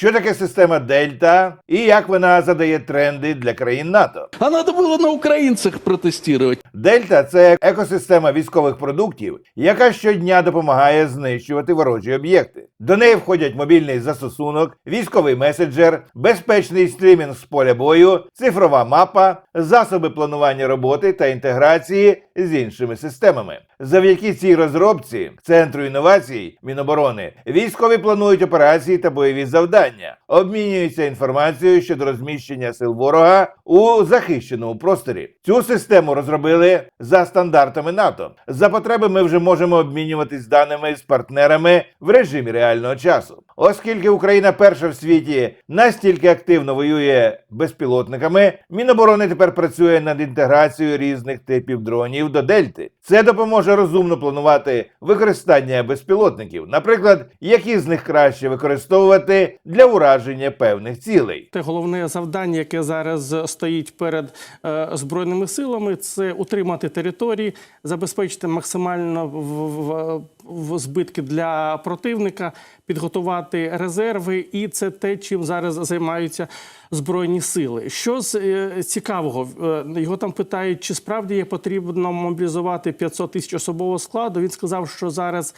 що таке система Дельта і як вона задає тренди для країн НАТО. А надо было на украинцах протестировать. Дельта це екосистема військових продуктів, яка щодня допомагає знищувати ворожі об'єкти. До неї входять мобільний застосунок, військовий меседжер, безпечний стрімінг з поля бою, цифрова мапа, засоби планування роботи та інтеграції з іншими системами. Завдяки цій розробці центру інновацій Міноборони військові планують операції та бойові завдання, обмінюються інформацією щодо розміщення сил ворога у захищеному просторі. Цю систему розробили за стандартами НАТО. За потреби ми вже можемо обмінюватись даними з партнерами в режимі реального часу. Оскільки Україна перша в світі настільки активно воює безпілотниками, Міноборони тепер працює над інтеграцією різних типів дронів до Дельти. Це допоможе розумно планувати використання безпілотників, наприклад, які з них краще використовувати для ураження певних цілей. Те головне завдання, яке зараз стоїть перед е, збройними силами, це утримати території, забезпечити максимально в, в, в збитки для противника, підготувати резерви, і це те, чим зараз займаються збройні сили. Що з е, цікавого, Е, його там питають, чи справді є потрібно мобілізувати 500 тисяч особового складу. Він сказав, що зараз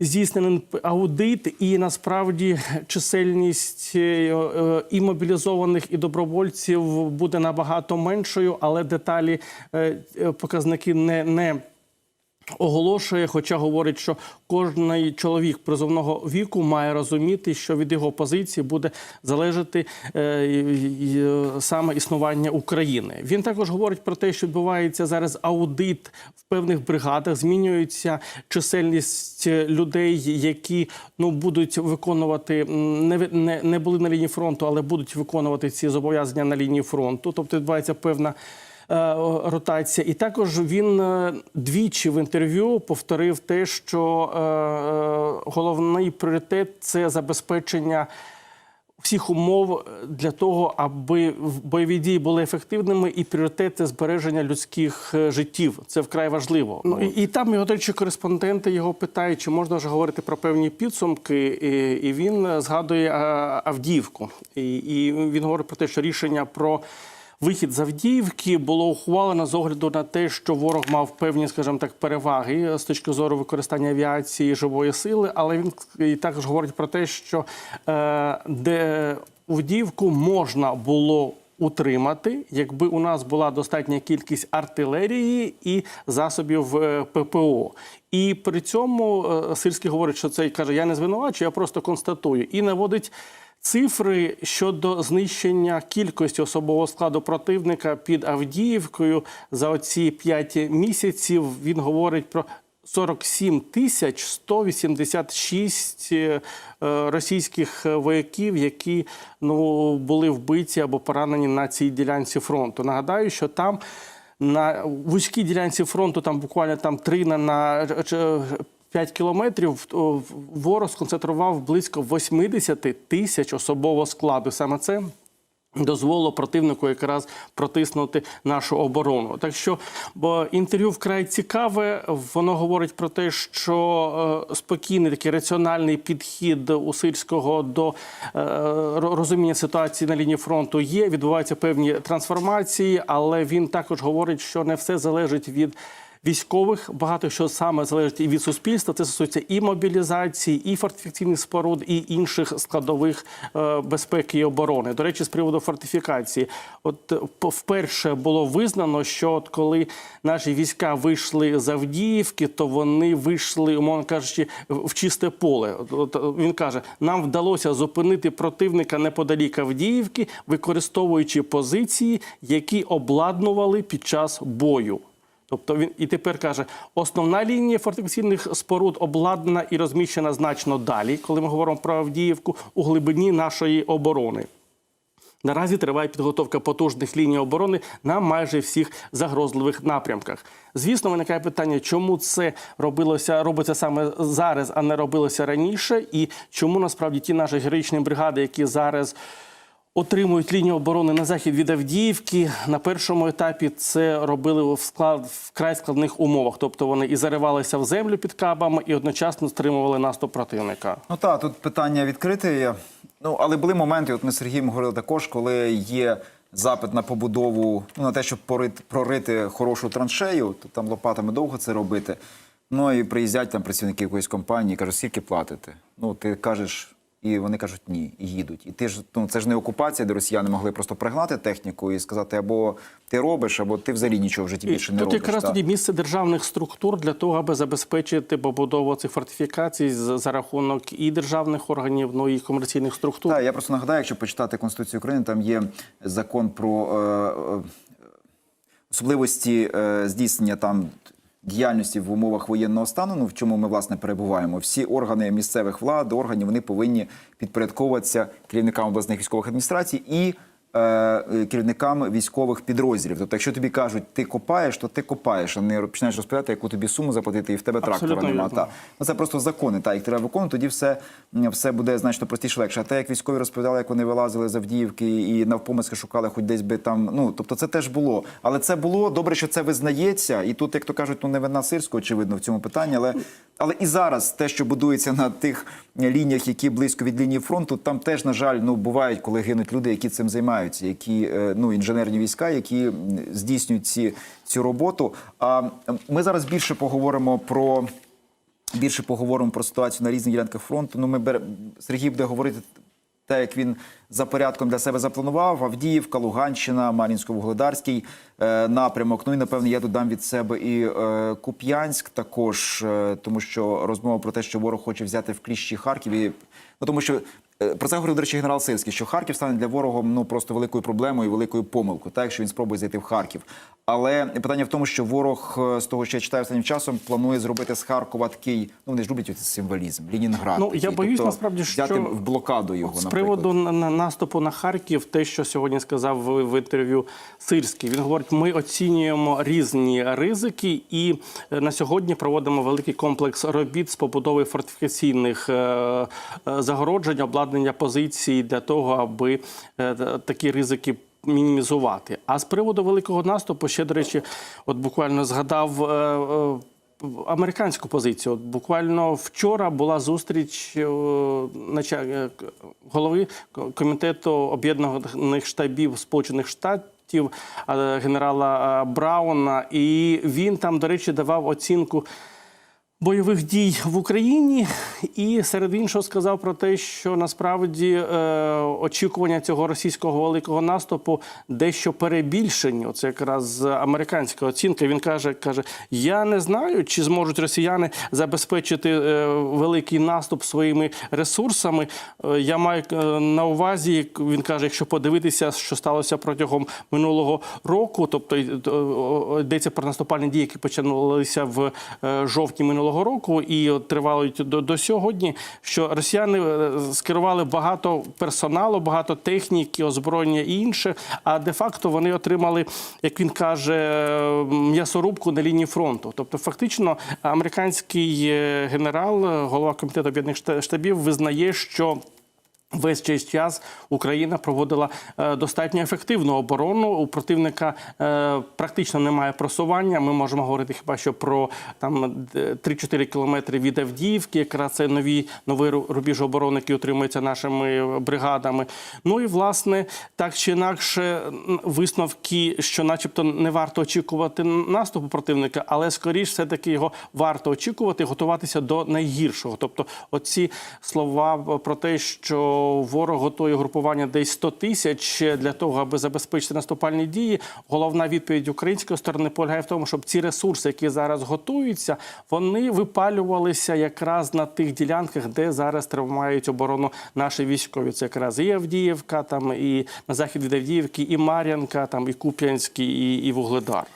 здійснений аудит, і насправді чисельність е, е, і мобілізованих, і добровольців буде набагато меншою, але деталі е, показники не, не оголошує, хоча говорить, що кожний чоловік призовного віку має розуміти, що від його позиції буде залежати е, саме існування України. Він також говорить про те, що відбувається зараз аудит в певних бригадах, змінюється чисельність людей, які ну будуть виконувати не, не, не були на лінії фронту, але будуть виконувати ці зобов'язання на лінії фронту. Тобто відбувається певна ротація. І також він е, двічі в інтерв'ю повторив те, що е, е, головний пріоритет це забезпечення. Всіх умов для того, аби бойові дії були ефективними, і пріоритет це збереження людських е, життів. Це вкрай важливо. Ну і, і там його до речі, кореспонденти його питають, чи можна вже говорити про певні підсумки. І, і він е, згадує е, Авдіївку. І, і він говорить про те, що рішення про Вихід з Авдіївки було ухвалено з огляду на те, що ворог мав певні, скажімо так, переваги з точки зору використання авіації живої сили, але він і також говорить про те, що е, де Авдіївку можна було утримати, якби у нас була достатня кількість артилерії і засобів е, ППО. І при цьому е, Сирський говорить, що це каже: я не звинувачую, я просто констатую і наводить. Цифри щодо знищення кількості особового складу противника під Авдіївкою за оці 5 місяців він говорить про 47 тисяч 186 е, російських вояків, які ну були вбиті або поранені на цій ділянці фронту. Нагадаю, що там на вузькій ділянці фронту, там буквально там 3 на, на 5 кілометрів о, ворог сконцентрував близько 80 тисяч особового складу. Саме це дозволило противнику якраз протиснути нашу оборону. Так що бо інтерв'ю вкрай цікаве. Воно говорить про те, що е, спокійний такий раціональний підхід у сирського до е, розуміння ситуації на лінії фронту є. Відбуваються певні трансформації, але він також говорить, що не все залежить від. Військових багато що саме залежить і від суспільства. Це стосується і мобілізації, і фортифікаційних споруд, і інших складових е, безпеки і оборони. До речі, з приводу фортифікації, от е, вперше було визнано, що от коли наші війська вийшли з Авдіївки, то вони вийшли, умовно кажучи, в чисте поле. От, от він каже: нам вдалося зупинити противника неподалік Авдіївки, використовуючи позиції, які обладнували під час бою. Тобто він і тепер каже, основна лінія фортифікаційних споруд обладнана і розміщена значно далі, коли ми говоримо про Авдіївку у глибині нашої оборони. Наразі триває підготовка потужних ліній оборони на майже всіх загрозливих напрямках. Звісно, виникає питання, чому це робилося, робиться саме зараз, а не робилося раніше, і чому насправді ті наші героїчні бригади, які зараз Отримують лінію оборони на захід від Авдіївки. На першому етапі це робили в склад вкрай складних умовах. Тобто вони і заривалися в землю під кабами, і одночасно стримували наступ противника. Ну так, тут питання відкрите. Ну, але були моменти, от ми з Сергієм говорили також, коли є запит на побудову, ну, на те, щоб порити, прорити хорошу траншею, то там лопатами довго це робити. Ну і приїздять там працівники якоїсь компанії, кажуть, скільки платите? Ну, ти кажеш, і вони кажуть ні, і їдуть. І ти ж ну це ж не окупація, де росіяни могли просто пригнати техніку і сказати, або ти робиш, або ти взагалі нічого в житті І більше не тут робиш. якраз так. тоді місце державних структур для того, аби забезпечити побудову цих фортифікацій за рахунок і державних органів, ну і комерційних структур. Так, я просто нагадаю, якщо почитати Конституцію України, там є закон про е, е, особливості е, здійснення там діяльності в умовах воєнного стану, ну в чому ми власне перебуваємо. Всі органи місцевих влад, органів вони повинні підпорядковуватися керівникам обласних військових адміністрацій і. Е, е, Керівникам військових підрозділів. Тобто, якщо тобі кажуть, ти копаєш, то ти копаєш, а не починаєш розповідати, яку тобі суму заплатити, і в тебе трактора Абсолютно немає. Та. Ну, це просто закони, та їх треба виконувати, тоді все, все буде значно простіше легше. А те, як військові розповідали, як вони вилазили з Авдіївки і навпомиски шукали, хоч десь би там. Ну тобто, це теж було. Але це було добре, що це визнається. І тут, як то кажуть, ну не вина сирського, очевидно, в цьому питанні. Але, але і зараз те, що будується на тих лініях, які близько від лінії фронту, там теж, на жаль, ну бувають, коли гинуть люди, які цим займаються, які е, ну інженерні війська, які здійснюють ці, цю роботу. А ми зараз більше поговоримо про. Більше поговоримо про ситуацію на різних ділянках фронту. Ну, ми бере... Сергій буде говорити те, як він за порядком для себе запланував. Авдіївка, Луганщина, Мар'їнсько-Вугледарський е, напрямок. Ну і напевно я додам від себе і е, Куп'янськ також, е, тому що розмова про те, що ворог хоче взяти в кліщі Харків. І, ну, тому що про це говорив, до речі, генерал Сирський, що Харків стане для ворога ну просто великою проблемою, і великою помилкою, так якщо він спробує зайти в Харків. Але питання в тому, що ворог е, з того, що я читаю останнім часом, планує зробити з Харкова такий. Ну вони ж люблять цей символізм. Лінінград. Ну, такий. я боюсь, тобто, насправді, взяти що в блокаду його З приводу на- на- наступу на Харків, те, що сьогодні сказав в, в інтерв'ю Сирський, він говорить: ми оцінюємо різні ризики, і е, на сьогодні проводимо великий комплекс робіт з побудови фортифікаційних е, е, загороджень, обладнання позицій для того, аби е, такі ризики. Мінімізувати. А з приводу великого наступу, ще до речі, от буквально згадав е, е, американську позицію. От буквально вчора була зустріч е, е, голови комітету об'єднаних штабів Сполучених Штатів е, генерала е, Брауна, і він там, до речі, давав оцінку. Бойових дій в Україні, і серед іншого сказав про те, що насправді е, очікування цього російського великого наступу дещо перебільшені. Оце якраз американська оцінка. Він каже: каже: Я не знаю, чи зможуть росіяни забезпечити е, великий наступ своїми ресурсами. Е, я маю е, на увазі, він каже, якщо подивитися, що сталося протягом минулого року, тобто о, йдеться про наступальні дії, які почалися в е, жовтні минулого року і от до, до сьогодні. Що росіяни е, скерували багато персоналу, багато техніки, озброєння і інше. А де-факто вони отримали, як він каже, м'ясорубку на лінії фронту. Тобто, фактично, американський е, генерал, голова комітету об'єднаних Шта- штабів, визнає, що. Весь цей час Україна проводила е, достатньо ефективну оборону. У противника е, практично немає просування. Ми можемо говорити хіба що про там е, 3-4 кілометри від Авдіївки. Якраз це нові новий ру- рубіж оборони, який утримується нашими бригадами. Ну і власне так чи інакше висновки, що, начебто, не варто очікувати наступу противника, але скоріш все таки його варто очікувати, готуватися до найгіршого. Тобто, оці слова про те, що ворог готує групування десь 100 тисяч для того, аби забезпечити наступальні дії. Головна відповідь української сторони полягає в тому, щоб ці ресурси, які зараз готуються, вони випалювалися якраз на тих ділянках, де зараз тримають оборону наші військові. Це якраз і Авдіївка, там і на захід від Авдіївки, і Мар'янка, там і Куп'янський, і, і Вугледар.